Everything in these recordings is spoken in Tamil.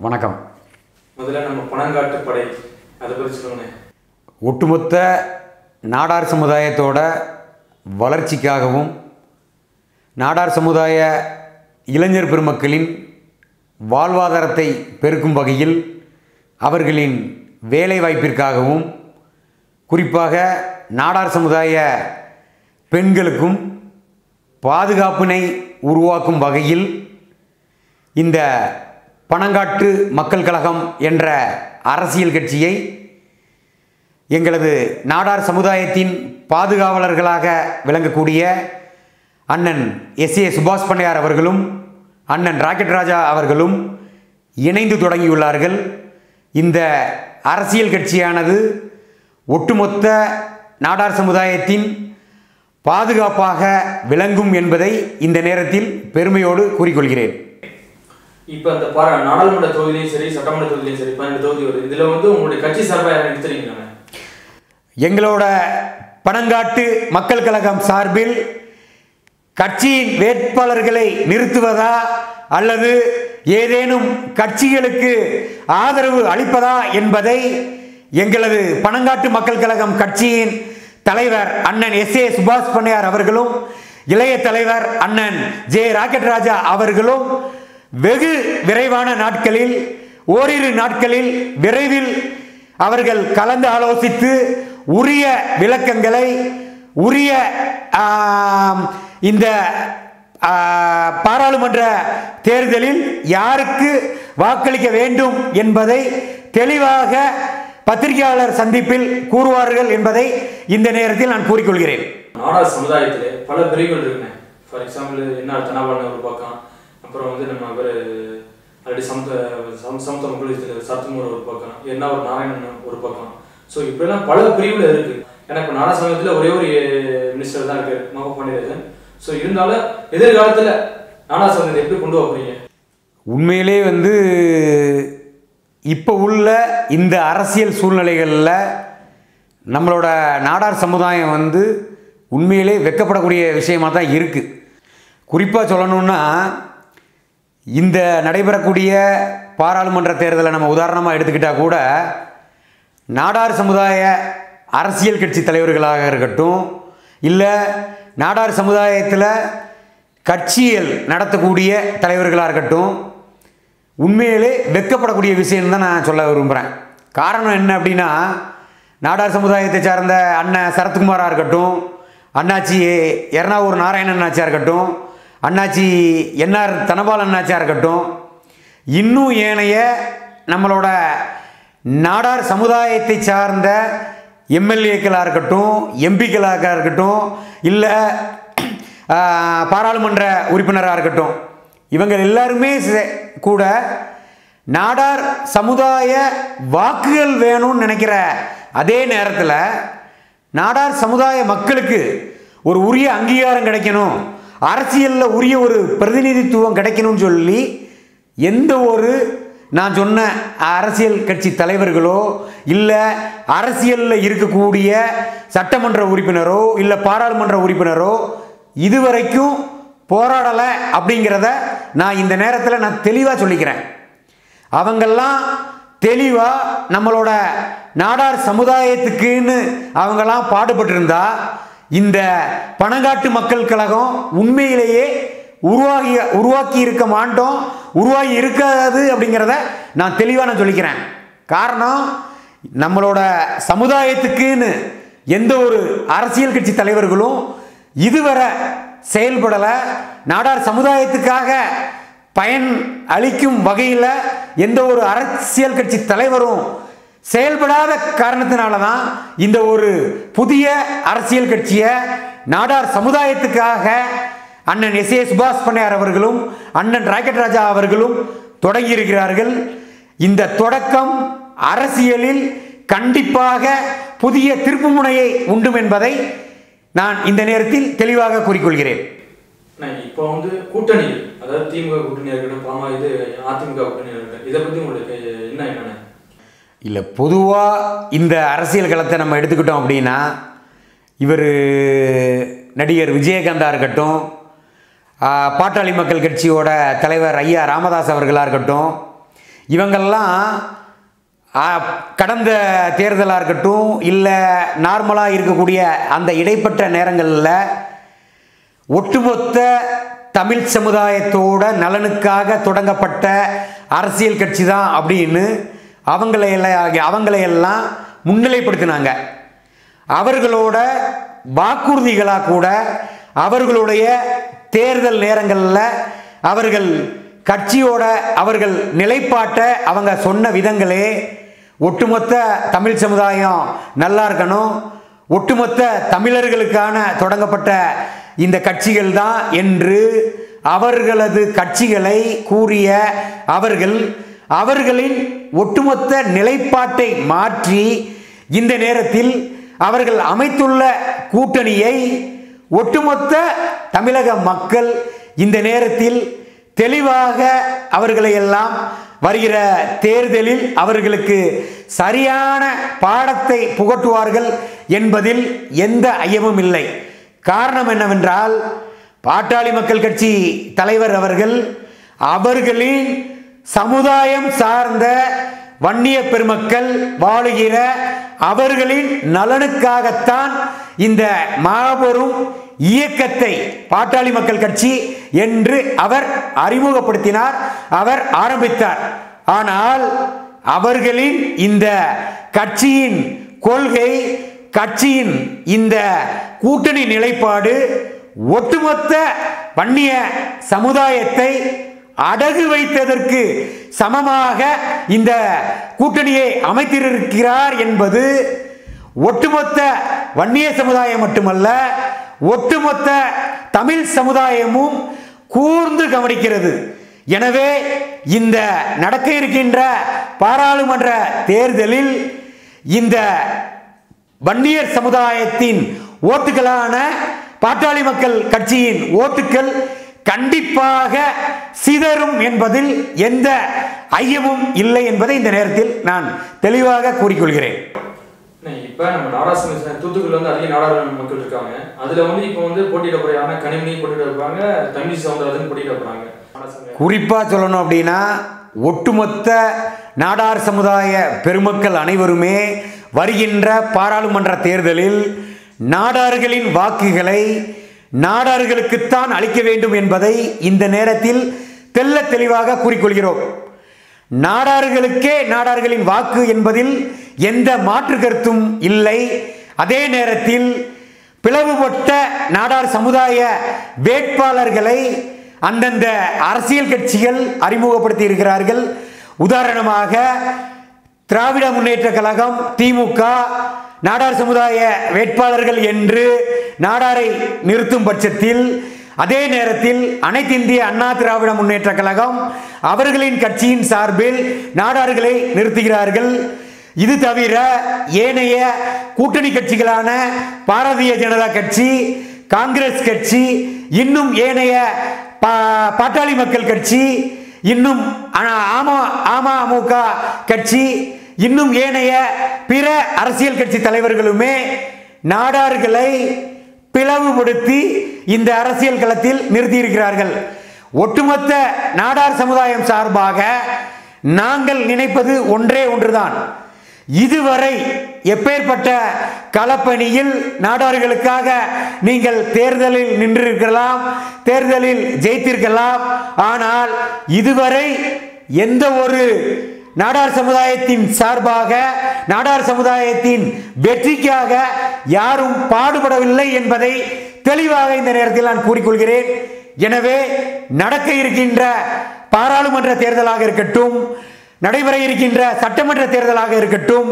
வணக்கம். முதல்ல நம்ம பணங்காட்டு படை அதை பற்றி சொல்லுங்கண்ணே ஒட்டுமொத்த நாடார் சமுதாயத்தோட வளர்ச்சிக்காகவும் நாடார் சமுதாய இளைஞர் பெருமக்களின் வாழ்வாதாரத்தை பெருக்கும் வகையில் அவர்களின் வேலைவாய்ப்பிற்காகவும் குறிப்பாக நாடார் சமுதாய பெண்களுக்கும் பாதுகாப்பினை உருவாக்கும் வகையில் இந்த பனங்காட்டு மக்கள் கழகம் என்ற அரசியல் கட்சியை எங்களது நாடார் சமுதாயத்தின் பாதுகாவலர்களாக விளங்கக்கூடிய அண்ணன் எஸ் ஏ சுபாஷ் பண்ணையார் அவர்களும் அண்ணன் ராக்கெட் ராஜா அவர்களும் இணைந்து தொடங்கியுள்ளார்கள். இந்த அரசியல் கட்சியானது ஒட்டுமொத்த நாடார் சமுதாயத்தின் பாதுகாப்பாக விளங்கும் என்பதை இந்த நேரத்தில் பெருமையோடு கூறிக்கொள்கிறேன். இப்போ அந்த பார நாடாளுமன்ற தொகுதியிலையும் சரி சட்டமன்ற தொகுதியிலையும் சரி பன்னெண்டு தொகுதி வருது. இதில் வந்து உங்களுடைய கட்சி சார்பாக யாரை நிறுத்துறீங்கண்ணே எங்களோட பனங்காட்டு மக்கள் கழகம் சார்பில் கட்சியின் வேட்பாளர்களை நிறுத்துவதா அல்லது ஏதேனும் கட்சிகளுக்கு ஆதரவு அளிப்பதா என்பதை எங்களது பனங்காட்டு மக்கள் கழகம் கட்சியின் தலைவர் அண்ணன் எஸ் ஏ சுபாஷ் பண்ணையார் அவர்களும் இளைய தலைவர் அண்ணன் ஜே ராக்கெட் ராஜா அவர்களும் வெகு விரைவான நாட்களில் ஓரிரு நாட்களில் விரைவில் அவர்கள் கலந்து ஆலோசித்து உரிய விளக்கங்களை உரிய இந்த பாராளுமன்ற தேர்தலில் யாருக்கு வாக்களிக்க வேண்டும் என்பதை தெளிவாக பத்திரிகையாளர் சந்திப்பில் கூறுவார்கள் என்பதை இந்த நேரத்தில் நான் கூறிக்கொள்கிறேன். நாடா சமுதாயத்தில் பல பிரிவுகள் இருக்கு ஃபார் எக்ஸாம்பிள் என்ன ஒரு பக்கம் அப்புறம் வந்து நம்ம அவர் ஆல்ரெடி சமத்த சம் சமத்த மக்கள் சத்துமூர் ஒரு பக்கம் என்ன ஒரு நாராயணன் ஒரு பக்கம். ஸோ இப்படிலாம் பல பிரிவில் இருக்கு. ஏன்னா இப்போ சமயத்தில் ஒரே ஒரு மினிஸ்டர் தான் இருக்கு மகா பாண்டியராஜன். ஸோ இருந்தாலும் எதிர்காலத்தில் நாடார் சமூகத்தை எப்படி கொண்டு வர போறீங்க? உண்மையிலே வந்து இப்போ உள்ள இந்த அரசியல் சூழ்நிலைகளில் நம்மளோட நாடார் சமுதாயம் வந்து உண்மையிலே வெக்கப்படக்கூடிய விஷயமாக தான் இருக்குது குறிப்பாக சொல்லணுன்னா இந்த நடைபெறக்கூடிய பாராளுமன்ற தேர்தலை நம்ம உதாரணமாக எடுத்துக்கிட்டால் கூட நாடார் சமுதாய அரசியல் கட்சி தலைவர்களாக இருக்கட்டும் இல்லை நாடார் சமுதாயத்தில் கட்சியல் நடத்தக்கூடிய தலைவர்களாக இருக்கட்டும் உண்மையிலே வெட்கப்படக்கூடிய விஷயம் தான் நான் சொல்ல விரும்புகிறேன் காரணம் என்ன அப்படின்னா நாடார் சமுதாயத்தை சார்ந்த அண்ணன் சரத்குமாராக இருக்கட்டும் அண்ணாச்சி எர்ணாவூர் நாராயணன் அண்ணாச்சியாக இருக்கட்டும் அண்ணாச்சி என்ஆர் தனபால் அண்ணாச்சியாக இருக்கட்டும் இன்னும் ஏனைய நம்மளோட நாடார் சமுதாயத்தை சார்ந்த எம்எல்ஏக்களாக இருக்கட்டும் எம்பிக்களாக இருக்கட்டும் இல்லை பாராளுமன்ற உறுப்பினராக இருக்கட்டும் இவங்க எல்லாருமே கூட நாடார் சமுதாய வாக்குகள் வேணும்னு நினைக்கிற அதே நேரத்தில் நாடார் சமுதாய மக்களுக்கு ஒரு உரிய அங்கீகாரம் கிடைக்கணும். அரசியலில் உரிய ஒரு பிரதிநிதித்துவம் கிடைக்கணும்னு சொல்லி எந்த ஒரு நான் சொன்ன அரசியல் கட்சி தலைவர்களோ இல்லை அரசியலில் இருக்கக்கூடிய சட்டமன்ற உறுப்பினரோ இல்லை பாராளுமன்ற உறுப்பினரோ இதுவரைக்கும் போராடலை அப்படிங்கிறத நான் இந்த நேரத்தில் நான் தெளிவாக சொல்லிக்கிறேன். அவங்கெல்லாம் தெளிவாக நம்மளோட நாடார் சமுதாயத்துக்குன்னு அவங்கெல்லாம் பாடுபட்டிருந்தா இந்த பணங்காட்டு மக்கள் கழகம் உண்மையிலேயே உருவாகி உருவாக்கி இருக்க மாட்டோம் உருவாகி இருக்காது அப்படிங்கிறத நான் தெளிவாக நான் சொல்லிக்கிறேன். காரணம் நம்மளோட சமுதாயத்துக்குன்னு எந்த ஒரு அரசியல் கட்சி தலைவர்களும் இதுவரை செயல்படலை. நாடார் சமுதாயத்துக்காக பயன் அளிக்கும் வகையில் எந்த ஒரு அரசியல் கட்சி தலைவரும் செயல்படாத காரணத்தினால தான் இந்த ஒரு புதிய அரசியல் கட்சியை நாடார் சமுதாயத்துக்காக அண்ணன் எஸ் ஏ சுபாஷ் பண்ணையார் அவர்களும் அண்ணன் ராக்கெட் ராஜா அவர்களும் தொடங்கியிருக்கிறார்கள். இந்த தொடக்கம் அரசியலில் கண்டிப்பாக புதிய திருப்புமுனையை உண்டும் என்பதை நான் இந்த நேரத்தில் தெளிவாக கூறிக்கொள்கிறேன். இப்போ வந்து கூட்டணி அதாவது திமுக கூட்டணியாக இருக்கட்டும் பாமா இது அதிமுக கூட்டணியாக இருக்கட்டும் இதை பற்றி உங்களுக்கு என்ன என்னென்ன? இல்லை பொதுவாக இந்த அரசியல் களத்தை நம்ம எடுத்துக்கிட்டோம் அப்படின்னா இவர் நடிகர் விஜயகாந்தாக இருக்கட்டும் பாட்டாளி மக்கள் கட்சியோட தலைவர் ஐயா ராமதாஸ் அவர்களாக இருக்கட்டும் இவங்கெல்லாம் கடந்த தேர்தலாக இருக்கட்டும் இல்லை நார்மலாக இருக்கக்கூடிய அந்த இடைப்பட்ட நேரங்களில் ஒட்டுமொத்த தமிழ் சமுதாயத்தோட நலனுக்காக தொடங்கப்பட்ட அரசியல் கட்சி தான் அப்படின்னு அவங்களையெல்லாம் அவங்களையெல்லாம் முன்னிலைப்படுத்தினாங்க. அவர்களோட வாக்குறுதிகளாக கூட அவர்களுடைய தேர்தல் நேரங்களில் அவர்கள் கட்சியோட அவர்கள் நிலைப்பாட்டை அவங்க சொன்ன விதங்களே ஒட்டுமொத்த தமிழ் சமுதாயம் நல்லா இருக்கணும். ஒட்டுமொத்த தமிழர்களுக்கான தொடங்கப்பட்ட இந்த கட்சிகள் தான் என்று அவர்களது கட்சிகளை கூறிய அவர்கள் அவர்களின் ஒட்டுமொத்த நிலைப்பாட்டை மாற்றி இந்த நேரத்தில் அவர்கள் அமைத்துள்ள கூட்டணியை ஒட்டுமொத்த தமிழக மக்கள் இந்த நேரத்தில் தெளிவாக அவர்களை எல்லாம் வருகிற தேர்தலில் அவர்களுக்கு சரியான பாடத்தை புகட்டுவார்கள் என்பதில் எந்த ஐயமும் இல்லை. காரணம் என்னவென்றால் பாட்டாளி மக்கள் கட்சி தலைவர் அவர்கள் அவர்களின் சமுதாயம் சார்ந்த வன்னிய பெருமக்கள் வாழுகிற அவர்களின் நலனுக்காகத்தான் இந்த மாபெரும் இயக்கத்தை பாட்டாளி மக்கள் கட்சி என்று அவர் அறிமுகப்படுத்தினார் அவர் ஆரம்பித்தார். ஆனால் அவர்களின் இந்த கட்சியின் கொள்கை கட்சியின் இந்த கூட்டணி நிலைப்பாடு ஒட்டுமொத்த வன்னிய சமுதாயத்தை அடகு வைத்ததற்கு சமமாக இந்த கூட்டணியை அமைத்திருக்கிறார் என்பது ஒட்டுமொத்த வன்னிய சமுதாயம் மட்டுமல்ல ஒட்டுமொத்த தமிழ் சமுதாயமும் கூர்ந்து கவனிக்கிறது. எனவே இந்த நடக்க இருக்கின்ற பாராளுமன்ற தேர்தலில் இந்த வன்னியர் சமுதாயத்தின் ஓட்டுகளான பாட்டாளி மக்கள் கட்சியின் ஓட்டுக்கள் கண்டிப்பாக சிதறும் என்பதில் எந்த ஐயமும் இல்லை என்பதை இந்த நேரத்தில் நான் தெளிவாக கூறிக்கொள்கிறேன். இப்ப நம்ம நாடாசு தூத்துக்குடியில் வந்து அதிக நாடாளு மக்கள் இருக்காங்க. அதுல வந்து இப்போ வந்து போட்டியிட கனிமணி போட்டியிட இருப்பாங்க தமிழ் சவுந்தரராஜன் போட்டியிட நாடாசு குறிப்பாக சொல்லணும் அப்படின்னா ஒட்டுமொத்த நாடார் சமுதாய பெருமக்கள் அனைவருமே வருகின்ற பாராளுமன்ற தேர்தலில் நாடார்களின் வாக்குகளை நாடார்களுக்குத்தான் அளிக்க வேண்டும் என்பதை இந்த நேரத்தில் தெல்ல தெளிவாக கூறிக்கொள்கிறோம். நாடார்களுக்கே நாடார்களின் வாக்கு என்பதில் எந்த மாற்று கருத்தும் இல்லை. அதே நேரத்தில் பிளவுபட்ட நாடார் சமுதாய வேட்பாளர்களை அந்தந்த அரசியல் கட்சிகள் அறிமுகப்படுத்தி இருக்கிறார்கள் உதாரணமாக திராவிட முன்னேற்ற கழகம் திமுக நாடார் சமுதாய வேட்பாளர்கள் என்று நாடாரை நிறுத்தும் பட்சத்தில் அதே நேரத்தில் அனைத்து இந்திய அண்ணா திராவிட முன்னேற்ற கழகம் அவர்களின் கட்சியின் சார்பில் நாடார்களை நிறுத்துகிறார்கள். இது தவிர ஏனைய கூட்டணி கட்சிகளான பாரதிய ஜனதா கட்சி காங்கிரஸ் கட்சி இன்னும் ஏனைய பா- பாட்டாளி மக்கள் கட்சி இன்னும் ஆமா அம அமமுக கட்சி இன்னும் ஏனைய பிற அரசியல் கட்சி தலைவர்களுமே நாடார்களை பிளவுபடுத்தி இந்த அரசியல் களத்தில் நிறுத்தியிருக்கிறார்கள். ஒட்டுமொத்த நாடார் சமுதாயம் சார்பாக நாங்கள் நினைப்பது ஒன்றே ஒன்றுதான். இதுவரை எப்பேற்பட்ட களப்பணியில் நாடார்களுக்காக நீங்கள் தேர்தலில் நின்றிருக்கலாம் தேர்தலில் ஜெயித்திருக்கலாம். ஆனால் இதுவரை எந்த ஒரு நாடார் சமுதாயத்தின் சார்பாக நாடார் சமுதாயத்தின் வெற்றிக்காக யாரும் பாடுபடவில்லை என்பதை தெளிவாக இந்த நேரத்தில் நான் கூறிக்கொள்கிறேன். எனவே நடக்க இருக்கின்ற பாராளுமன்ற தேர்தலாக இருக்கட்டும் நடைபெற இருக்கின்ற சட்டமன்ற தேர்தலாக இருக்கட்டும்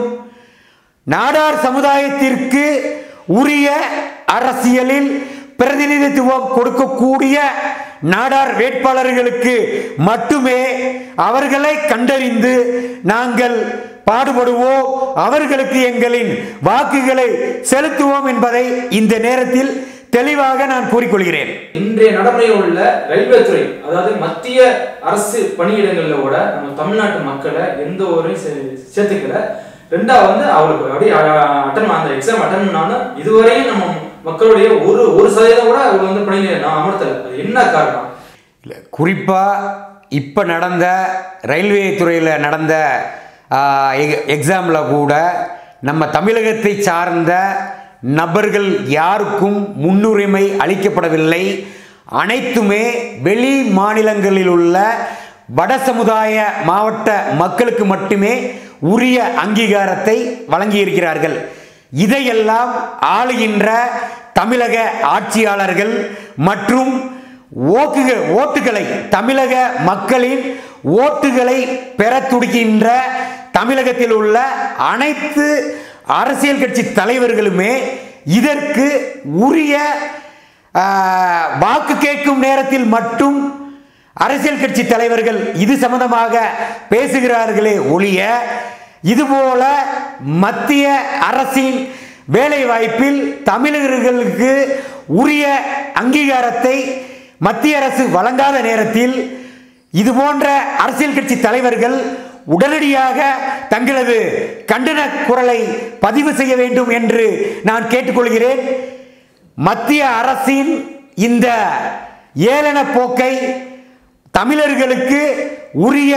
நாடார் சமுதாயத்திற்கு உரிய அரசியலில் பிரதிநிதித்துவம் கொடுக்கக்கூடிய நாடார் வேட்பாளர்களுக்கு மட்டுமே அவர்களை கண்டறிந்து நாங்கள் பாடுபடுவோம். அவர்களுக்கு எங்களின் வாக்குகளை செலுத்துவோம் என்பதை இந்த நேரத்தில் தெளிவாக நான் கூறிக்கொள்கிறேன். இன்றைய நடைமுறையில் உள்ள ரயில்வே துறை அதாவது மத்திய அரசு பணியிடங்கள்ல கூட நம்ம தமிழ்நாட்டு மக்களை எந்த ஒரு சேர்த்துக்கல. ரெண்டாவது வந்து அவங்களுக்கு அப்படியே அட்டன் அந்த எக்ஸாம் அட்டன் பண்ணாலும் இதுவரையும் நம்ம மக்களுடைய ஒரு ஒரு சதவீதம் கூட அவங்க வந்து பணியில் நான் அமர்த்தல. அது என்ன காரணம்? இல்லை குறிப்பாக இப்போ நடந்த ரயில்வே துறையில் நடந்த எக்ஸாமில் கூட நம்ம தமிழகத்தை சார்ந்த நபர்கள் யாருக்கும் முன்னுரிமை அளிக்கப்படவில்லை. அனைத்துமே வெளி மாநிலங்களில் உள்ள வட சமுதாய மாவட்ட மக்களுக்கு மட்டுமே உரிய அங்கீகாரத்தை வழங்கியிருக்கிறார்கள். இதையெல்லாம் ஆளுகின்ற தமிழக ஆட்சியாளர்கள் மற்றும் ஓக்குக ஓட்டுகளை தமிழக மக்களின் ஓட்டுகளை பெற துடிக்கின்ற தமிழகத்தில் உள்ள அனைத்து அரசியல் கட்சி தலைவர்களுமே இதற்கு உரிய வாக்கு கேட்கும் நேரத்தில் மட்டும் அரசியல் கட்சி தலைவர்கள் இது சம்பந்தமாக பேசுகிறார்களே ஒழிய இதுபோல மத்திய அரசின் வேலை வாய்ப்பில் தமிழர்களுக்கு உரிய அங்கீகாரத்தை மத்திய அரசு வழங்காத நேரத்தில் இதுபோன்ற அரசியல் கட்சி தலைவர்கள் உடனடியாக தங்களது கண்டன குரலை பதிவு செய்ய வேண்டும் என்று நான் கேட்டுக்கொள்கிறேன். மத்திய அரசின் இந்த ஏளன போக்கை தமிழர்களுக்கு உரிய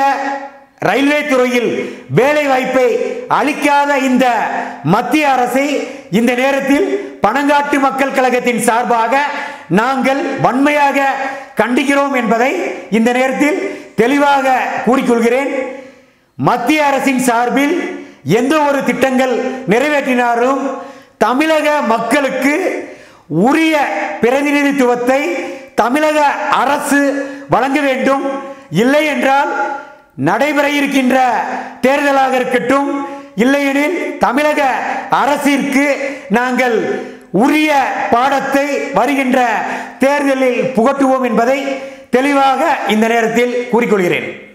ரயில்வே துறையில் வேலை வாய்ப்பை அளிக்காத இந்த மத்திய அரசை இந்த நேரத்தில் பணங்காட்டு மக்கள் கழகத்தின் சார்பாக நாங்கள் வன்மையாக கண்டிக்கிறோம் என்பதை இந்த நேரத்தில் தெளிவாக கூறிக்கொள்கிறேன். மத்திய அரசின் சார்பில் எந்த ஒரு திட்டங்கள் நிறைவேற்றினாலும் தமிழக மக்களுக்கு உரிய பிரதிநிதித்துவத்தை தமிழக அரசு வழங்க வேண்டும். இல்லை என்றால் நடைபெற இருக்கின்ற தேர்தலாக இருக்கட்டும் இல்லையெனில் தமிழக அரசிற்கு நாங்கள் உரிய பாடத்தை வருகின்ற தேர்தலில் புகட்டுவோம் என்பதை தெளிவாக இந்த நேரத்தில் கூறிக்கொள்கிறேன்.